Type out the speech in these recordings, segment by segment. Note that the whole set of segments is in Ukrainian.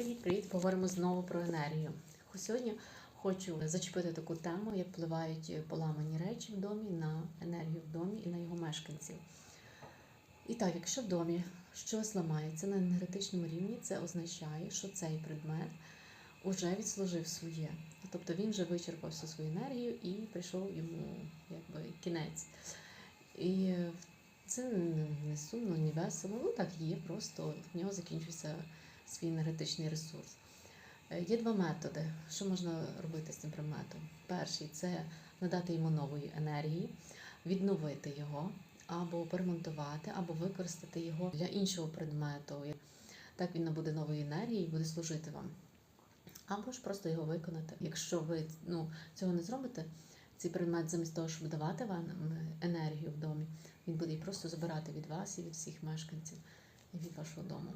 Привіт-привіт! Поговоримо знову про енергію. Сьогодні хочу зачепити таку тему, як впливають поламані речі в домі на енергію в домі і на його мешканців. І так, якщо в домі щось ламається на енергетичному рівні, це означає, що цей предмет уже відслужив своє. Тобто він вже вичерпав всю свою енергію і прийшов йому якби кінець. І це не сумно, не весело. Ну так є, просто в нього закінчився свій енергетичний ресурс. Е, Є два методи, що можна робити з цим предметом. Перший це надати йому нової енергії, відновити його, або перемонтувати, або використати його для іншого предмету. Так він набуде нової енергії і буде служити вам. Або ж просто його виконати. Якщо ви ну, цього не зробите, цей предмет, замість того, щоб давати вам енергію в домі, він буде її просто забирати від вас і від всіх мешканців від вашого дому.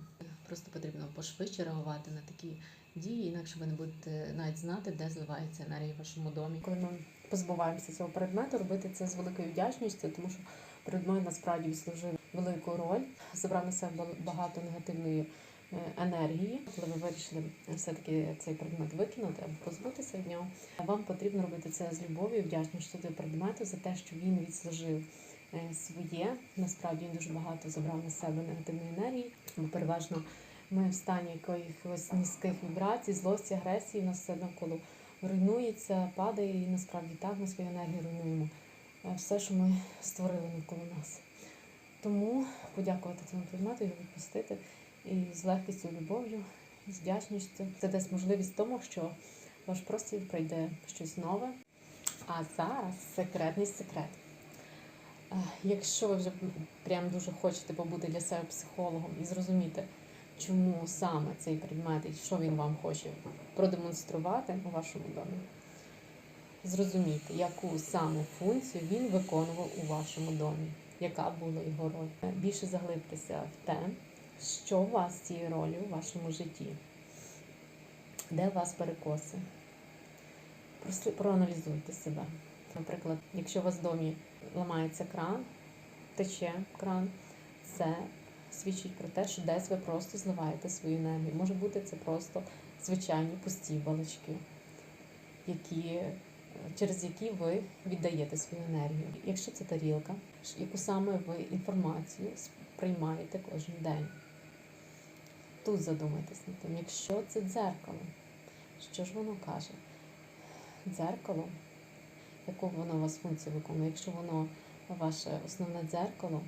Просто потрібно пошвидше реагувати на такі дії, інакше ви не будете навіть знати, де зливається енергія в вашому домі. коли ми позбуваємося цього предмету, робити це з великою вдячністю, тому що предмет насправді відслужив велику роль, забрав на себе багато негативної е, енергії. Коли ви вирішили все-таки цей предмет викинути або позбутися від нього, вам потрібно робити це з любов'ю, вдячністю до предмету за те, що він відслужив своє. Насправді він дуже багато забрав на себе негативної енергії, бо переважно ми в стані якихось низьких вібрацій, злості, агресії, у нас все навколо руйнується, падає, і насправді так ми свою енергію руйнуємо. Е, Все, що ми створили навколо нас. Тому подякувати цьому предмету, його відпустити і з легкістю, любов'ю, з вдячністю. Це дасть можливість тому, що ваш простір прийде щось нове. А зараз секретний секрет. Якщо ви вже прям дуже хочете побути для себе психологом і зрозуміти, чому саме цей предмет і що він вам хоче продемонструвати у вашому домі, зрозумійте, яку саме функцію він виконував у вашому домі, яка була його роль. Більше заглибтеся в те, що у вас цією ролью у вашому житті, де у вас перекоси. Проаналізуйте себе. Наприклад, якщо у вас в домі ламається кран, тече кран, це свідчить про те, що десь ви просто зливаєте свою енергію. Може бути це просто звичайні пусті балачки, які, через які ви віддаєте свою енергію. Якщо це тарілка, яку саме ви інформацію приймаєте кожен день. Тут задумайтесь над тим, якщо це дзеркало, що ж воно каже? Дзеркало, яку воно у вас функцію виконує, якщо воно ваше основне дзеркало,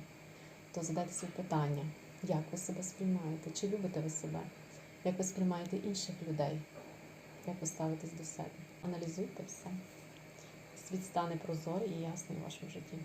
то задайте собі питання, як ви себе сприймаєте, чи любите ви себе, як ви сприймаєте інших людей, як ви ставитесь до себе. Аналізуйте все. Світ стане прозорий і ясний у вашому житті.